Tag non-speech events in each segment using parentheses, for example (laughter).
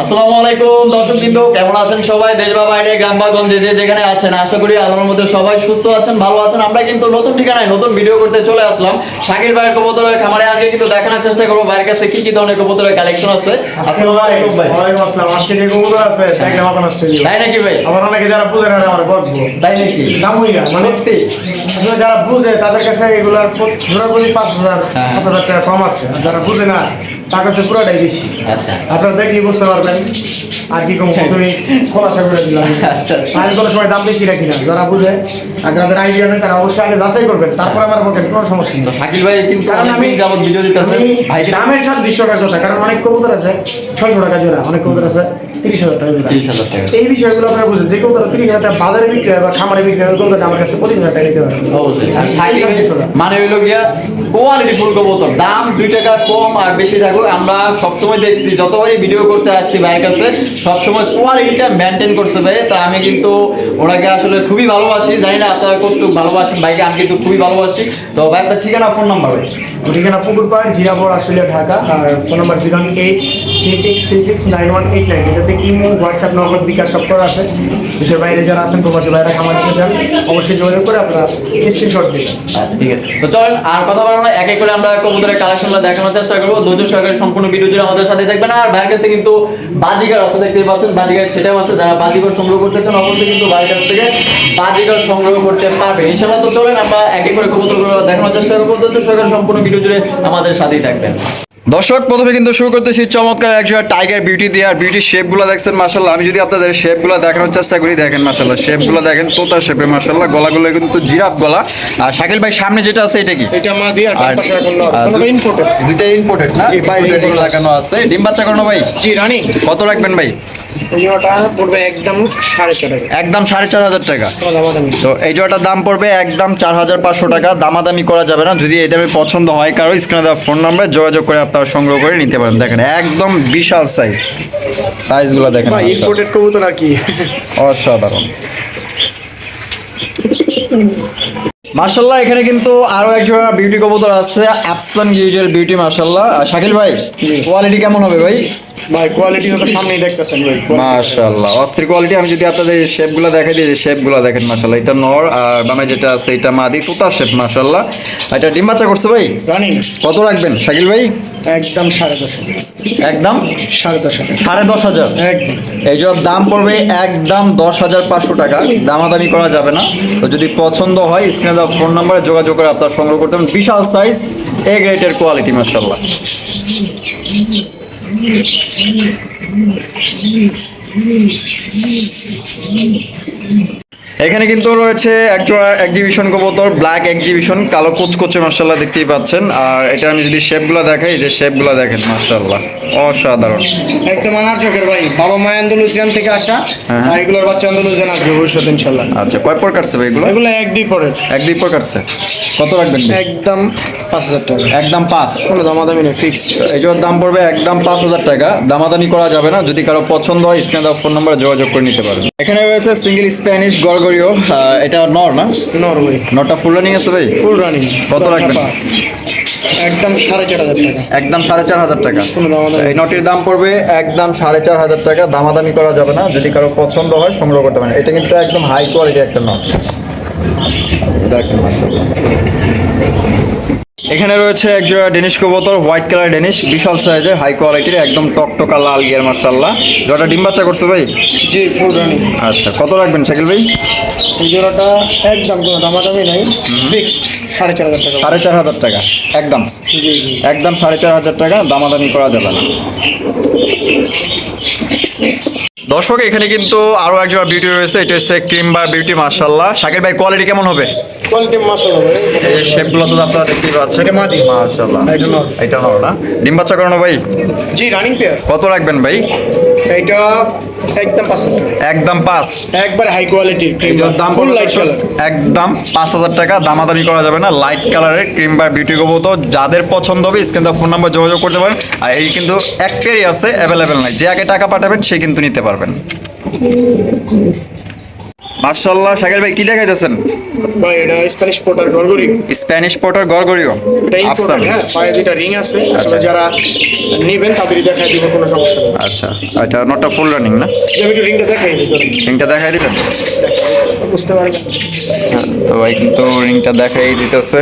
আসসালামু আলাইকুম দর্শক বিন্দু কেমন আছেন সবাই? দেশ বা বাইরে গ্রাম বা গঞ্জে যে যেখানে আছেন আশা করি আল্লাহর মধ্যে সবাই সুস্থ আছেন ভালো আছেন। আমরা কিন্তু নতুন ঠিকানায় নতুন ভিডিও করতে চলে আসলাম। শাকিল ভাইয়ের কবুতরের খামারে আজকে কিন্তু দেখানোর চেষ্টা করব ভাইয়ের কাছে কি কি ধরনের কবুতরের কালেকশন আছে। আসসালামু আলাইকুম ভাই। ওয়ালাইকুম আসসালাম। আজকে যে কবুতর আছে দেখলে মাথা নষ্ট হয়ে তাই নাকি ভাই? আবার অনেকে যারা বুঝে না আমার বলব তাই নাকি? না মানে যারা বুঝে তাদের কাছে এগুলার ধরা পাঁচ হাজার হ্যাঁ। সাত হাজার টাকা কম আছে। যারা বুঝে না তার কাছে পুরোটাই বেশি। আচ্ছা। আপনারা দেখলে বুঝতে পারবেন আর কি কম। তুমি খোলাসা করে দিলাম। (laughs) আচ্ছা। আমি কোনো সময় দাম বেশি রাখি না। যারা বুঝে আর যাদের আইডিয়া নেই তারা অবশ্যই আগে যাচাই করবেন। তারপর আমার বলবেন কোনো সমস্যা নেই। শাকিল ভাই কিন্তু কারণ আমি যাবত ভিডিও দিতেছে। ভাই দামের সাথে বিশ টাকার কথা। কারণ অনেক কবুতর আছে ছয়শো টাকা জোড়া। অনেক কবুতর আছে তিরিশ হাজার টাকা জোড়া। 30,000 টাকা। এই বিষয়গুলো আপনারা বুঝেন। যে কবুতর তিরিশ হাজার টাকা বাজারে বিক্রি হয় বা খামারে বিক্রি হয় কবুতর আমার কাছে পঁচিশ হাজার টাকা দিতে পারে অবশ্যই। মানে হইল গিয়া কোয়ালিটি ফুল কবুতর। দাম দুই টাকা কম আর বেশি থাকুক। আমরা সবসময় দেখছি, যতবারই ভিডিও করতে আসছি ভাইয়ের কাছে, সবসময় কোয়ালিটিটা মেনটেন করছে ভাই। তা আমি কিন্তু ওনাকে আসলে খুবই ভালোবাসি। জানি না আপনারা কত ভালোবাসেন, ভাইকে আমি কিন্তু খুবই ভালোবাসি। তো ভাই তার ঠিকানা ফোন নাম্বার ভাই? ঠিকানা পুকুর পাড় জিরাপুর আসলে ঢাকা, আর phone number zero eight three six three six nine one eight nine এটাতে ইমো হোয়াটসঅ্যাপ নগদ বিকাশ সব আছে। দেশের বাইরে যারা আছেন, প্রবাসী বাইরে খামার দিতে চান অবশ্যই যোগাযোগ করে আপনারা স্ক্রিনশট দিবেন। আচ্ছা ঠিক আছে। তো চলেন, আর কথা বলব না এক এক করে আমরা কবুতরের কালেকশনটা দেখানোর চেষ্টা করব। ধৈর্য সহকারে সম্পূর্ণ ভিডিও জুড়ে আমাদের সাথে থাকবেন। আর ভাইয়ের কাছে কিন্তু বাজিগার আছে দেখতে পাচ্ছেন বাজিগার ছেটাও আছে। যারা বাজিগর সংগ্রহ করতে চান, অবশ্যই কিন্তু ভাইয়ের কাছ থেকে বাজিগর সংগ্রহ করতে পারবেন ইনশাআল্লাহ তো চলেন, আমরা এক এক করে কবুতরগুলো দেখানোর চেষ্টা করব। ধৈর্য সহকারে সম্পূর্ণ ভিডিও জুড়ে আমাদের সাথেই থাকবেন। দর্শক প্রথমে কিন্তু শুরু করতেছি চমৎকার একজোড়া টাইগার বিউটি দিয়ে। আর বিউটির শেপগুলো দেখছেন মাশাল্লাহ আমি যদি আপনাদের শেপগুলো দেখানোর চেষ্টা করি দেখেন মাশাল্লাহ শেপগুলো দেখেন তোতা শেপে মাশাল্লাহ গলাগুলো কিন্তু জিরাফ গলা। আর শাকিল ভাই সামনে যেটা আছে এটা কি? এটা মা দিয়ে আর পাশে এখন ইম্পোর্টেড দুইটা ইম্পোর্টেড না? লাগানো আছে। ডিম বাচ্চা করানো ভাই? জি রানি। কত রাখবেন ভাই? এই জোড়াটা পড়বে একদম সাড়ে ছয় টাকা একদম সাড়ে চার হাজার টাকা। তো এই জোড়াটার দাম পড়বে একদম চার হাজার পাঁচশো টাকা। দামাদামি করা যাবে না। যদি এই দামে পছন্দ হয় কারও স্ক্রিনে দেওয়া ফোন নাম্বারে যোগাযোগ করে আপনারা সংগ্রহ করে নিতে পারেন। দেখেন একদম বিশাল সাইজ সাইজগুলো দেখেন ইম্পোর্টেড কবুতর আর কি? অসাধারণ। মার্শাল্লাহ এখানে কিন্তু আরও একজোড়া বিউটি কবুতর আছে আফসান গিউজের বিউটি মার্শাল্লাহ শাকিল ভাই কোয়ালিটি কেমন হবে ভাই? ভাই কোয়ালিটি তো সামনেই দেখতেছেন ভাই মাশাআল্লাহ অস্থির কোয়ালিটি আমি যদি আপনাদের শেপগুলো দেখাই দিই শেপগুলো দেখেন মাশাআল্লাহ। এটা নর আর বামে যেটা আছে এটা মাদি তোতা শেপ মাশাআল্লাহ। এটা ডিম বাচ্চা করছে ভাই? রানিং। কত রাখবেন শাকিল ভাই? একদম সাড়ে দশ একদম? সাড়ে দশ হাজার। সাড়ে দশ হাজার? একদম। এই জন্য দাম পড়বে একদম দশ হাজার পাঁচশো টাকা। দামাদামি করা যাবে না। তো যদি পছন্দ হয় স্ক্রিনে দেওয়া ফোন নাম্বারে যোগাযোগ করে আপনার সংগ্রহ করতে পারেন। বিশাল সাইজ এ গ্রেটের কোয়ালিটি মার্শাল্লাহ এখানে কিন্তু রয়েছে একটা এক্সিবিশন কবুতর ব্ল্যাক এক্সিবিশন কালো কুচকুচে মার্শাল্লাহ দেখতেই পাচ্ছেন। আর এটা আমি যদি শেপগুলো দেখাই যে শেপগুলো দেখেন মার্শাল্লাহ অসাধারণ। একদম আনার চোখের ভাই বাবা মা আন্দোলুসিয়ান থেকে আসা হ্যাঁ। আর এগুলোর বাচ্চা আন্দোলুসিয়ান আসবে ভবিষ্যৎ ইনশাল্লাহ আচ্ছা কয় পর কাটছে ভাই এগুলো? এগুলো এক দুই পরের। এক দুই পর কাটছে কত রাখবেন একদম পাঁচ হাজার টাকা। একদম পাঁচ? কোনো দামাদামি নেই ফিক্সড এটার দাম পড়বে একদম পাঁচ হাজার টাকা। দামাদামি করা যাবে না। যদি কারও পছন্দ হয় স্ক্রিনে দেওয়া ফোন নাম্বারে যোগাযোগ করে নিতে পারেন। এখানে রয়েছে সিঙ্গেল স্প্যানিশ গড়গড়িও এটা নর না? নরওয়ে। নটা ফুল রানিং আছে ভাই? ফুল রানিং কত রাখবেন? একদম সাড়ে চার হাজার টাকা। একদম সাড়ে চার হাজার টাকা। এই নটির দাম পড়বে একদম সাড়ে চার হাজার টাকা। দামাদামি করা যাবে না। যদি কারও পছন্দ হয় সংগ্রহ করতে পারেন। এটা কিন্তু একদম হাই কোয়ালিটি একটা নট দেখেন। এখানে রয়েছে একজোড়া ডেনিশ কবুতর হোয়াইট কালার ডেনিশ বিশাল সাইজের হাই কোয়ালিটির একদম টকটকা লাল গিয়ার মার্শাল্লাহ জোড়া ডিম বাচ্চা করছে ভাই? জি ফুল রানিং আচ্ছা কত রাখবেন শাকিল ভাই? এই জোড়াটা একদম কোনো দামাদামি নাই ফিক্সড সাড়ে চার হাজার টাকা। সাড়ে চার হাজার টাকা একদম। একদম সাড়ে চার হাজার টাকা দামাদামি করা যাবে না। দর্শক এখানে কিন্তু আরও একজন বিউটি রয়েছে। এটা হচ্ছে ক্রিম বা বিউটি মার্শাল্লাহ শাকির ভাই কোয়ালিটি কেমন হবে? কোয়ালিটি এই শেপগুলো তো আপনারা দেখতেই পাচ্ছেন। এটা মাদি। মার্শাল্লাহ এটা নর। না? ডিম বাচ্চা করানো ভাই? জি রানিং পেয়ার কত রাখবেন ভাই? এইটা একদম পাস একদম পাস একবার হাই কোয়ালিটির ক্রিম দাম ফুল লাইট কালার একদম পাঁচ হাজার টাকা। দামাদামি করা যাবে না। লাইট কালারের ক্রিম বা বিউটি তো যাদের পছন্দ হবে স্ক্রিন ফোন নাম্বার যোগাযোগ করতে পারেন। আর এই কিন্তু একটারই আছে অ্যাভেলেবেল নাই। যে আগে টাকা পাঠাবেন সে কিন্তু নিতে পারবেন। মার্শাল্লাহ শাকিল ভাই কি দেখাইতেছেন? ভাই এটা স্প্যানিশ পোর্টার গরগরি স্প্যানিশ পটার গরগরিও এটা ইম্পোর্টেড হ্যাঁ পায়ে যেটা রিং আছে। আসলে যারা নেবেন তাদেরই দেখাই দিব কোনো সমস্যা নেই। আচ্ছা এটা নটটা ফুল রানিং না? আমি একটু রিংটা দেখাই দিই রিংটা দেখাই দিবেন? বুঝতে পারবেন তো ভাই কিন্তু রিংটা দেখাই দিতেছে।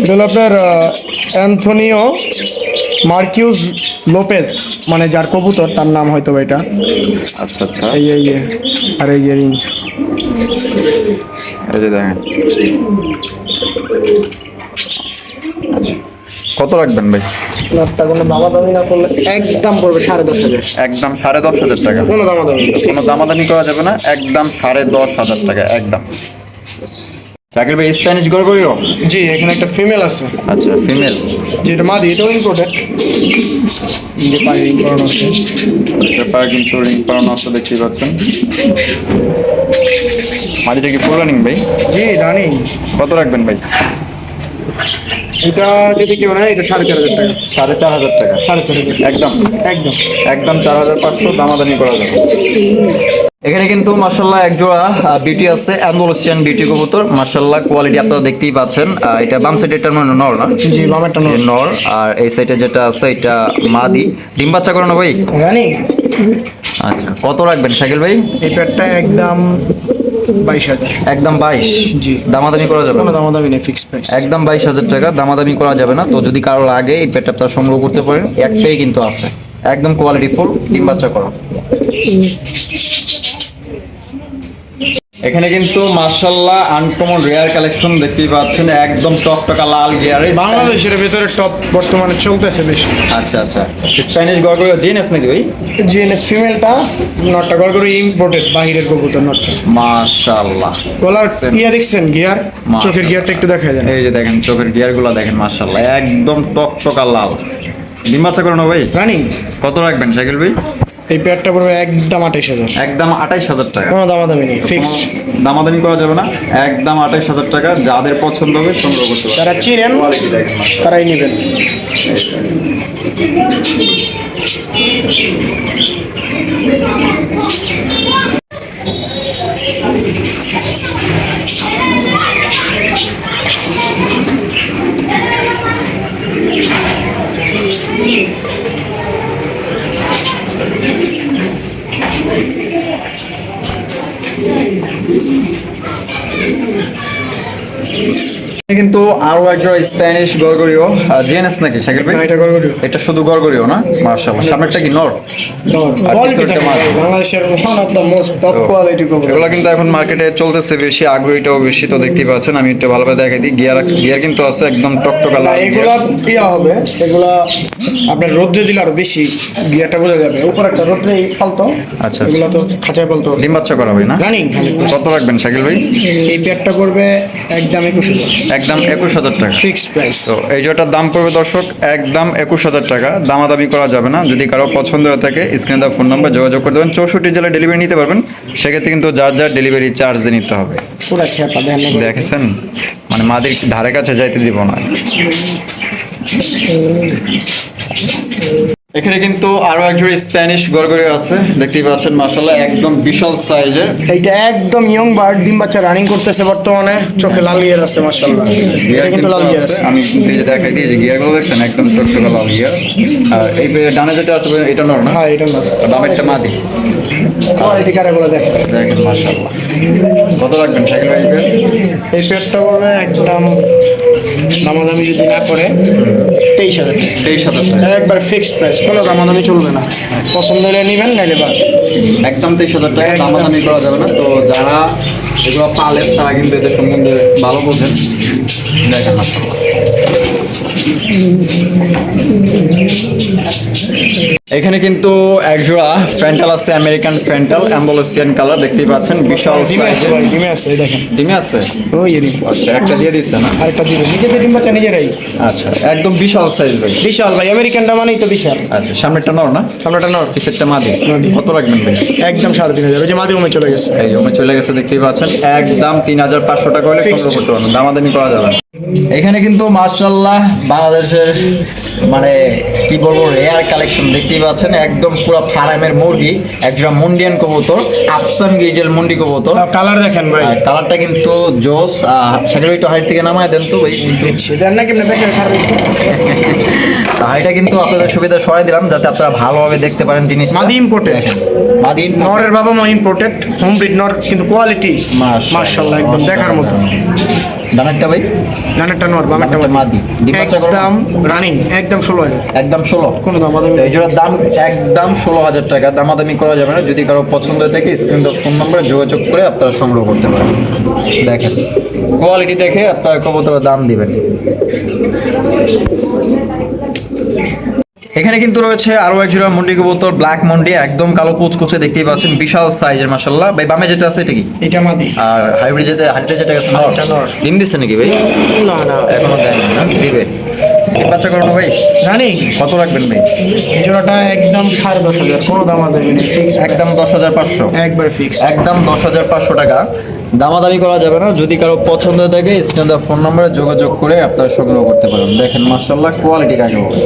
এটা হলো আপনার অ্যান্থনিও মার্কিউস লোপেজ মানে যার কবুতর তার নাম হয়তো এটা। আচ্ছা আচ্ছা। এই এই আর এই যে রিং। এই যে দেখেন। আচ্ছা কত রাখবেন ভাই? কোনো দামাদামি না করলে একদম পড়বে সাড়ে দশ হাজার। একদম সাড়ে দশ হাজার টাকা। কোনো দামাদামি কোনো দামাদামি করা যাবে না একদম সাড়ে দশ হাজার টাকা একদম। শাকিল ভাই স্প্যানিশ গরগরিও জি এখানে একটা ফিমেল আছে। আচ্ছা ফিমেল যেটা মাদি এটাও ইম্পোর্টেড যে পায়ে রিং করানো আছে। পেপার কিন্তু রিং করানো আছে দেখতেই পাচ্ছেন। মাটিটা কি ফুল রানিং ভাই? জি রানিং কত রাখবেন ভাই? এটা যদি কেউ নেয় এটা সাড়ে চার হাজার টাকা। সাড়ে চার হাজার টাকা? সাড়ে চার হাজার। একদম? একদম। একদম চার হাজার পাঁচশো দামাদামি করা যাবে। এখানে কিন্তু মার্শাল্লাহ এক জোড়া বিটি আছে অ্যান্ডোলসিয়ান বিটি কবুতর। মার্শাল্লাহ কোয়ালিটি আপনারা দেখতেই পাচ্ছেন। এটা বাম সাইডে এটা মানে নর না? জি বামেরটা এ নয় নর আর এই সাইডে যেটা আছে এটা মাদি। ডিম বাচ্চা করানো ভাই? রানিং। আচ্ছা কত রাখবেন শাকিল ভাই? এই প্যাডটা একদম বাইশ হাজার। একদম বাইশ? জি। দামাদামি করা যাবে না? দামাদামি নেই ফিক্সড প্রাইস একদম বাইশ হাজার টাকা দামাদামি করা যাবে না। তো যদি কারও লাগে এই আপনারা সংগ্রহ করতে পারেন। একটাই কিন্তু আছে। একদম কোয়ালিটি ফুল ডিম বাচ্চা করা। এখানে কিন্তু মার্শাল্লাহ আনকমন রেয়ার কালেকশন দেখতেই পাচ্ছেন একদম টকটকা লাল গিয়ারে বাংলাদেশের ভেতরে টপ বর্তমানে চলতেছে বেশি। আচ্ছা আচ্ছা। স্প্যানিশ গরগরিও জিএনএস নাকি ভাই? জিএনএস ফিমেলটা নটটা গড় করে ইম্পোর্টেড বাহিরের কবুতর নটটা। মাশাল্লাহ গলার ইয়া দেখছেন গিয়ার? চোখের গিয়ারটা একটু দেখা যায় এই যে দেখেন চোখের গিয়ারগুলা দেখেন মাশাল্লাহ একদম টকটকা লাল। ডিম বাচ্চা করানো ভাই? রানিং কত রাখবেন শাকিল ভাই? এই প্যাডটা পড়বে একদম আঠাইশ হাজার। একদম আঠাইশ হাজার টাকা। কোনো দামাদামি নেই ফিক্সড দামাদামি করা যাবে না। একদম আঠাইশ হাজার টাকা যাদের পছন্দ হবে সংগ্রহ করতে পারবে। তারা চিনেন। তারাই নেবেন। Thank you. কিন্তু আরও একজন স্প্যানিশ গরগরিও জিএনএস নাকি শাকিল ভাই? এটা করে এটা শুধু গরগরিও না? মাশাআল্লাহ। সামনেরটা কি নর। বাংলাদেশের one of the most top quality কবুতর। এগুলো কিন্তু এখন মার্কেটে চলতেছে বেশি আগ্রহীটাও বেশি তো দেখতেই পাচ্ছেন। আমি একটু ভালোভাবে দেখাই দিই গিয়ার গিয়ার কিন্তু আছে একদম টকটকা লাল এগুলা। ইয়া হবে এগুলা আপনার রোদ্রে দিলে আরও বেশি গিয়ারটা বোঝা যাবে। উপর একটা রোদ্রে ফালতো আচ্ছা, এগুলা তো খাঁচায় পালতো। ডিম বাচ্চা করা হয় না? রানিং কত রাখবেন শাকিল ভাই? এই প্যাডটা করবে একদম একুশ হাজার। একদম একুশ হাজার টাকা। ফিক্সড প্রাইস তো এই জোটার দাম পড়বে দর্শক একদম একুশ হাজার টাকা। দামাদামি করা যাবে না। যদি কারও পছন্দ হয়ে থাকে স্ক্রিনে দেওয়া ফোন নাম্বার যোগাযোগ করে দেবেন। চৌষট্টি জেলায় ডেলিভারি নিতে পারবেন। সেক্ষেত্রে কিন্তু যার যার ডেলিভারি চার্জ দিয়ে নিতে হবে। দেখেছেন? মানে মাদের ধারে কাছে যাইতে দিব না। এখানে কিন্তু আরও একজন স্প্যানিশ গরগরি আছে। দেখতেই পাচ্ছেন মাশাআল্লাহ একদম বিশাল সাইজে এইটা একদম ইয়ং বার্ড ডিম বাচ্চা রানিং করতেছে বর্তমানে। চোখে লাল গিয়ার আছে মাশাআল্লাহ। গিয়ার এটা কিন্তু লাল গিয়ার আছে। আমি নিজে দেখাই দিই যে গিয়ারগুলো দেখছেন একদম চোখে লাল গিয়ার আর এই যে ডানে যেটা আছে এটা নর না? হ্যাঁ এটা নর। দামেরটা মাদি। কোয়ালিটি কারেগুলো দেখেন। দেখেন মাশাআল্লাহ। কত রাখবেন সাইকেল ভাই এই একদম দামাদামি যদি না করে তেইশ হাজার টাকা। তেইশ হাজার একবার ফিক্সড প্রাইস কোনো দামাদামি চলবে না। পছন্দ হলে নেবেন নাইলে বাদ। একদম তেইশ হাজার টাকা। দামাদামি করা যাবে না। তো যারা এগুলো পালেন তারা কিন্তু এদের সম্বন্ধে ভালো বোঝেন। দেখেন মাশাআল্লাহ। এখানে কিন্তু এক জোড়া ফ্যান্টাল আছে আমেরিকান ফ্যান্টাল অ্যাম্বুলেসিয়ান কালার দেখতেই পাচ্ছেন বিশাল ডিমে আছে ডিমে আছে দেখেন। ডিমে আছে? ওই ডিম। আচ্ছা একটা দিয়ে দিচ্ছে না? আরেকটা দিবে নিজেদের ডিম বাচ্চা নিজেরাই। আচ্ছা একদম বিশাল সাইজ ভাই। বিশাল ভাই আমেরিকানটা মানেই তো বিশাল। আচ্ছা সামনেরটা নর না? সামনেটা নর পিছেরটা মাদি? মাদি। কত রাখবেন ভাই? একদম সাড়ে তিন হাজার। ওই যে মাধ্যমে চলে গেছে। এই ওমে চলে গেছে দেখতেই পাচ্ছেন। একদম তিন হাজার পাঁচশো টাকা হলে. সংগ্রহ করতে পারবেন। দামাদামি করা যাবে এখানে কিন্তু মার্শাল্লাহ বাংলাদেশের মানে কি বলব রেয়ার কালেকশন দেখতেই পাচ্ছেন একদম পুরো ফার্মের মুরগি একজোড়া মুন্ডিয়ান কবুতর আফসান গিজেল মুন্ডি কবুতর। কালার দেখেন ভাই। কালারটা কিন্তু জোস সেটা একটু হাইট থেকে নামায় দেন তো ভাই হয়েছে। হাইটা কিন্তু আপনাদের সুবিধা সরাই দিলাম যাতে আপনারা ভালোভাবে দেখতে পারেন জিনিস মাদি। দেখেন। মাদি নরের বাবা মা ইম্পোর্টেড হোম ব্রিড নর কিন্তু কোয়ালিটি মাশাআল্লাহ, একদম দেখার মতো। ডানেরটা ভাই? ডানেরটা নর বামেরটা মাদি। ডিম করো। একদম রানিং একদম ষোলো হাজার। একদম ষোলো। কোন দাম এই জোড়ার দাম একদম ষোলো হাজার টাকা। দামাদামি করা যাবে না। যদি কারও পছন্দ হয় থাকে স্ক্রিন ফোন নম্বরে যোগাযোগ করে আপনারা সংগ্রহ করতে পারেন। দেখেন। কোয়ালিটি দেখে আপনারা কবুতরের দাম দিবেন। এখানে কিন্তু রয়েছে আরও এক জোড়া মন্ডি কবুতর ব্ল্যাক মন্ডি একদম কালো কুচকুচে দেখতেই পাচ্ছেন বিশাল সাইজের মাসাল্লাহ ভাই বামে যেটা আছে এটা কি? এটা মাদি। আর হাইব্রিড যেটা হাইটে যেটা গেছে নর। ডিম দিচ্ছে নাকি ভাই? না না। এখনও দেয়নি না? দিবে। ডিম বাচ্চা করানো ভাই? রানিং। কত রাখবেন ভাই? এই জোড়াটা একদম সাড়ে দশ হাজার। কোনো দাম দেবে না একদম দশ হাজার পাঁচশো। একবার ফিক্স একদম দশ হাজার পাঁচশো টাকা। দামাদামি করা যাবে না। যদি কারও পছন্দ থাকে, স্ক্রিন ফোন নম্বরে যোগাযোগ করে আপনারা সংগ্রহ করতে পারেন। দেখেন মার্শাল্লাহ কোয়ালিটি কাকে বলে।